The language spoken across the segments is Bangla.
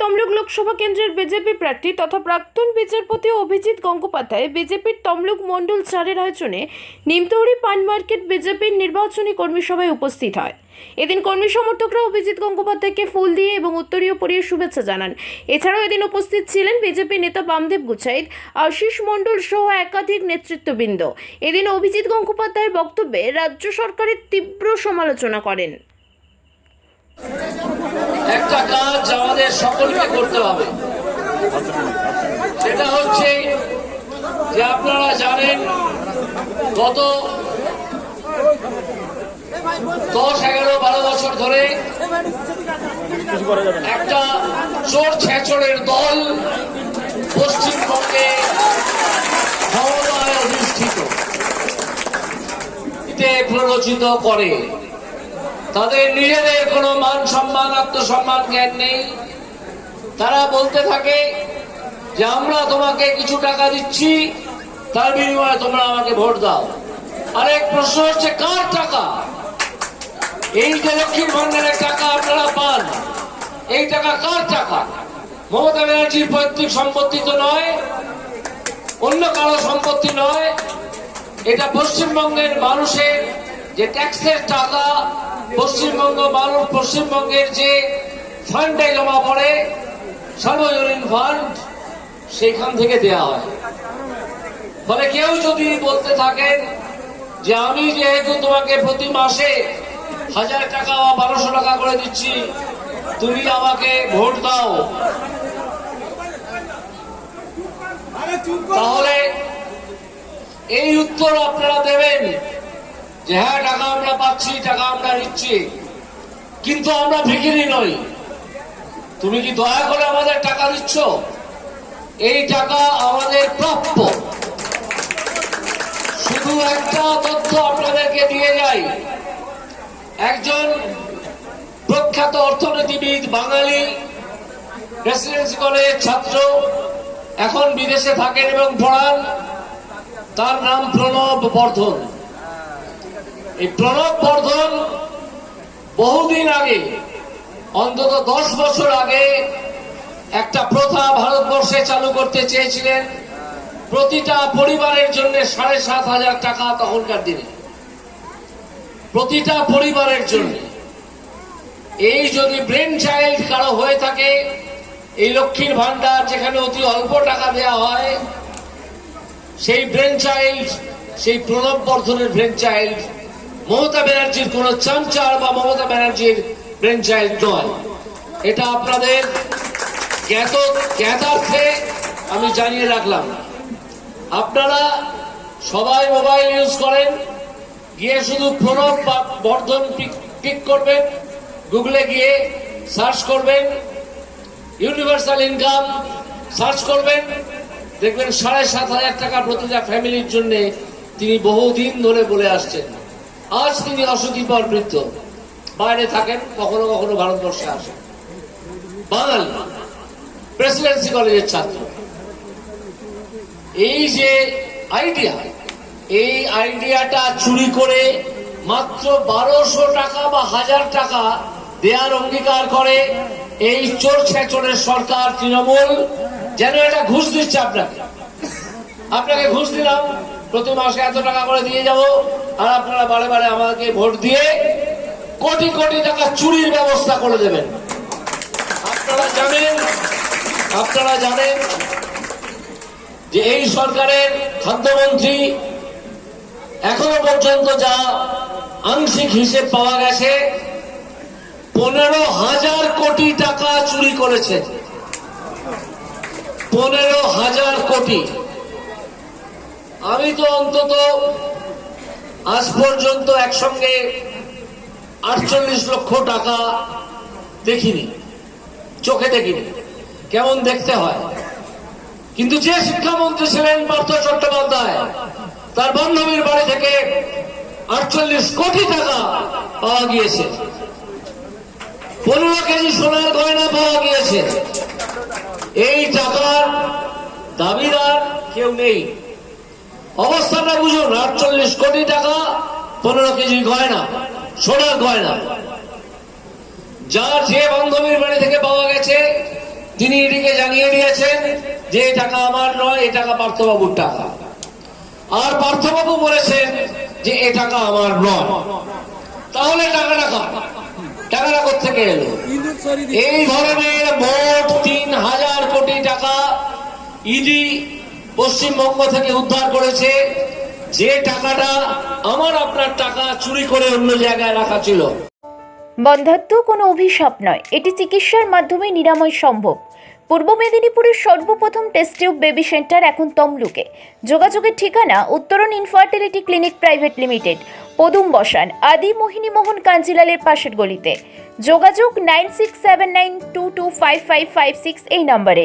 তমলুক লোকসভা কেন্দ্রের বিজেপি প্রার্থী তথা প্রাক্তন বিচারপতি অভিজিৎ গঙ্গোপাধ্যায় বিজেপির তমলুক মণ্ডল চারের আয়োজনে নিমতৌড়ি পান মার্কেট বিজেপির নির্বাচনী কর্মী সভায় উপস্থিত হয়। এদিন কর্মী সমর্থকরা অভিজিৎ গঙ্গোপাধ্যায়কে ফুল দিয়ে এবং উত্তরীয় পরিয়ে শুভেচ্ছা জানান। এছাড়াও এদিন উপস্থিত ছিলেন বিজেপি নেতা বামদেব গুচাইদ আশিস মণ্ডল সহ একাধিক নেতৃত্ববৃন্দ। এদিন অভিজিৎ গঙ্গোপাধ্যায়ের বক্তব্যে রাজ্য সরকারের তীব্র সমালোচনা করেন। একটা কাজ আমাদের সকলকে করতে হবে। সেটা হচ্ছে যে আপনারা জানেন, গত দশ, এগারো, বারো বছর ধরে একটা চোর ছেঁচড়ের দল পশ্চিমবঙ্গে ক্ষমতায় অধিষ্ঠিত। প্ররোচিত করে। তাদের নিজেদের কোনো মান সম্মান, আত্মসম্মান, জ্ঞান নেই। তারা বলতে থাকে যে, আমরা তোমাকে কিছু টাকা দিচ্ছি, তার বিনিময়ে তোমরা আমাকে ভোট দাও। আরেক প্রশ্ন হচ্ছে, কার টাকা? এই যে লক্ষ্মীর ভান্ডারের টাকা আপনারা পান, এই টাকা কার টাকা? মমতা ব্যানার্জির পৈতৃক সম্পত্তি তো নয়, অন্য কারও সম্পত্তি নয়। এটা পশ্চিমবঙ্গের মানুষের যে ট্যাক্সের টাকা পশ্চিমবঙ্গ মানুষ পশ্চিমবঙ্গের যে ফান্ডে জমা পড়ে, সর্বজনীন ফান্ড সেখান থেকে দেয়া হয়। ফলে কেউ যদি বলতে থাকেন যে আমি যেহেতু তোমাকে প্রতি মাসে হাজার টাকা বা বারোশো টাকা করে দিচ্ছি, তুমি আমাকে ভোট দাও। তাহলে এই উত্তর আপনারা দেবেন। যে হ্যাঁ টাকা আমরা পাচ্ছি, টাকা আমরা নিচ্ছি, কিন্তু আমরা ভিখিরি নই। তুমি কি দয়া করে আমাদের টাকা দিচ্ছ? এই টাকা আমাদের প্রাপ্য। শুধু একটা তথ্য আপনাদেরকে দিয়ে যাই। একজন প্রখ্যাত অর্থনীতিবিদ, বাঙালি প্রেসিডেন্সি কলেজের ছাত্র, এখন বিদেশে থাকেন এবং পড়ান। তার নাম প্রণব বর্ধন। এই প্রণব বর্ধন বহুদিন আগে, অন্তত দশ বছর আগে, একটা প্রথা ভারতবর্ষে চালু করতে চেয়েছিলেন। প্রতিটা পরিবারের জন্য সাড়ে সাত হাজার টাকা তখনকার দিনে। প্রতিটা পরিবারের জন্য। এই যদি ব্রেন চাইল্ড কারও হয়ে থাকে, এই লক্ষ্মীর ভান্ডার যেখানে অতি অল্প টাকা দেয়া হয়, সেই ব্রেন চাইল্ড সেই প্রণব বর্ধনের ব্রেন চাইল্ড মমতা ব্যানার্জির কোন চামচার বা মমতা ব্যানার্জির ব্রেনচাইল্ড নয়। এটা আপনাদের জ্ঞাত, জ্ঞাতার্থে আমি জানিয়ে রাখলাম। আপনারা সবাই মোবাইল ইউজ করেন, গিয়ে শুধু প্রণব বা- বর্ধন ক্লিক করবেন গুগলে গিয়ে সার্চ করবেন ইউনিভার্সাল ইনকাম সার্চ করবেন, দেখবেন সাড়ে সাত হাজার টাকা প্রতিটা ফ্যামিলির জন্য তিনি বহুদিন ধরে বলে আসছেন। আজ তিনি অসুখীপর বৃদ্ধ বাইরে থাকেন, কখনো কখনো ভারতবর্ষে আসেন। বাঙালি, প্রেসিডেন্সি কলেজের ছাত্র। এই যে আইডিয়া, এই আইডিয়াটা চুরি করে মাত্র বারোশো টাকা বা হাজার টাকা দেয়ার অঙ্গীকার করে এই চোর ছেচরের সরকার তৃণমূল। যেন এটা ঘুষ দিচ্ছে আপনাকে। আপনাকে ঘুষ দিলাম। প্রতি মাসে এত টাকা করে দিয়ে যাব, আর আপনারা বারে বারে আমাকে ভোট দিয়ে কোটি কোটি টাকা চুরির ব্যবস্থা করে দেবেন। আপনারা জানেন আপনারা জানেন যে এই সরকারের খাদ্যমন্ত্রী এখনও পর্যন্ত যা আংশিক হিসেব পাওয়া গেছে, পনেরো হাজার কোটি টাকা চুরি করেছে। পনেরো হাজার কোটি। আমি তো অন্তত আজ পর্যন্ত একসঙ্গে আটচল্লিশ লক্ষ টাকা দেখিনি, চোখে দেখিনি। কেমন দেখতে হয়? কিন্তু যে শিক্ষামন্ত্রী ছিলেন পার্থ চট্টোপাধ্যায়, তার বান্ধবীর বাড়ি থেকে আটচল্লিশ কোটি টাকা পাওয়া গিয়েছে। পনেরো কেজি সোনার গয়না পাওয়া গিয়েছে। এই টাকার দাবিদার কেউ নেই। অবস্থাটা বুঝুন আটচল্লিশ কোটি টাকা, পনেরো কেজি গয়না সোনার গয়না। যার যে বান্ধবীর বাড়ি থেকে পাওয়া গেছে, তিনি ইডিকে জানিয়ে দিয়েছেন যে এই টাকা আমার নয়, এই টাকা পার্থবাবুর টাকা। আর পার্থবাবু বলেছেন যে এ টাকা আমার নয়। তাহলে টাকা কার? টাকাটা কোথেকে এলো? এই ধরনের মোট তিন হাজার কোটি টাকা ইডি পশ্চিমবঙ্গ থেকে উদ্ধার করেছে। যে টাকাটা আমার আপনার টাকা চুরি করে অন্য জায়গায় রাখা ছিল। বন্ধাত্ম কোনো অভিশাপ নয়। এটি চিকিৎসার মাধ্যমে নিরাময় সম্ভব। পূর্ব মেদিনীপুরের সর্বপ্রথম টেস্ট টিউব বেবি সেন্টার এখন তমলুকে। যোগাযোগের ঠিকানা উত্তরণ ইনফার্টিলিটি ক্লিনিক প্রাইভেট লিমিটেড পদুম বসান, আদি মোহিনী মোহন কাঞ্জিলালের পাশের গলিতে। যোগাযোগ nine six seven nine two two five five five six এই নম্বরে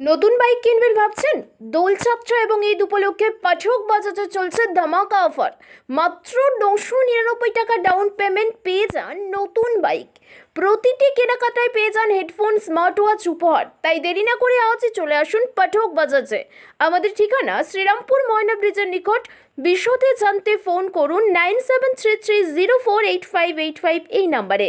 নতুন বাইক কিনবেন ভাবছেন? দোলযাত্রা এবং ঈদ উপলক্ষে পাঠক বাজারে চলছে ধামাকা অফার। মাত্র নশো নিরানব্বই টাকা ডাউন পেমেন্ট পেয়ে যান নতুন বাইক। প্রতিটি কেনাকাটায় পেয়ে যান হেডফোন স্মার্ট ওয়াচ উপহার। তাই দেরি না করে আজই চলে আসুন পাঠক বাজাজে আমাদের ঠিকানা শ্রীরামপুর ময়না ব্রিজের নিকট। বিশদে জানতে ফোন করুন nine seven three three zero four eight five eight five এই নাম্বারে।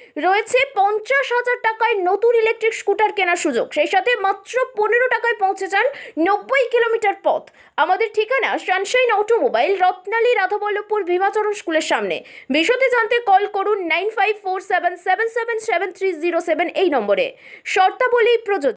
রয়েছে পঞ্চাশ হাজার টাকায় নতুন ইলেকট্রিক স্কুটার কেনার সুযোগ। সেই সাথে মাত্র পনেরো টাকায় পৌঁছে যান নব্বই কিলোমিটার পথ। আমাদের ঠিকানা সানশাইন অটোমোবাইল, রত্নালী, রাধাবল্লভপুর, ভীমাচরণ স্কুলের সামনে। বিশদে জানতে কল করুন nine five four seven seven seven seven three zero seven এই নম্বরে। শর্তাবলী প্রযোজ্য।